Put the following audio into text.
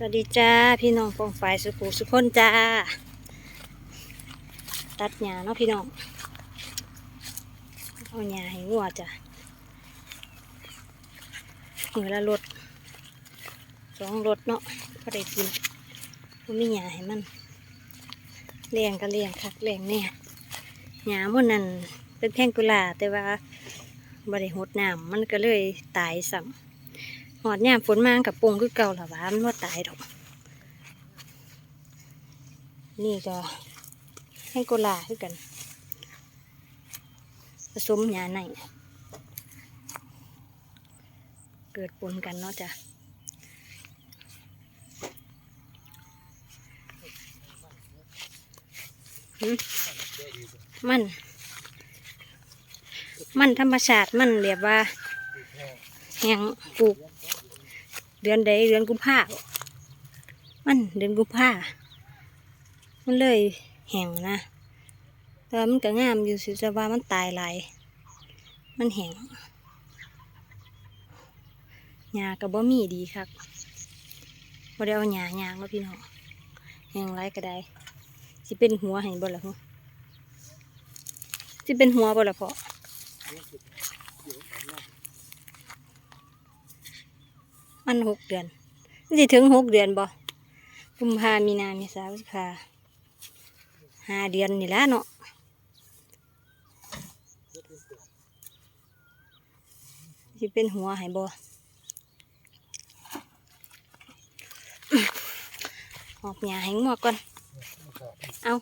สวัสดีจ้า พี่น้องปองฝ่ายสุขุสุขคนจ้า ตัดหญ้าเนาะพี่น้อง เอาหญ้าให้งัวจ้ะมือละรถสองรถเนาะพอได้กินมันมีหญ้าให้มันเลี้ยงก็เลี้ยงคักเลี้ยงเนี่ยหญ้ามันนั่นเป็นแพงกุหลาแต่ว่าบริหดน้ำมันก็เลยตายซ้ำ หอดยามฝนมากับปงคือเก่าหรอวะมันว่าตายดอก นี่ก็ให้โกลาคือกัน ผสมหยาในเกิดปนกันเนาะจ้ะมัน มันธรรมชาติมันเรียกว่าแหงปลูก เดือนใดเดือนกุมภามันเดือนกุมภามันเลยแห้งนะแต่ว่ามันก็งามอยู่สิแต่ว่ามันตายหลายมันแห้งหญ้าก็บ่มีดีครับบ่ได้เอาหญ้าย่างแล้วพี่น้องแห้งไรก็ได้สิเป็นหัวให้บ่ล่ะฮะสิเป็นหัวบ่ล่ะพ่อ มันหกเดือนมันสิถึงหกเดือนบ่กุมภามีนาเมษาพฤษภาห้าเดือนนี่ละเนาะสิเป็นหัวให้บ่หอบหญ้าให้งัวก่อน เอา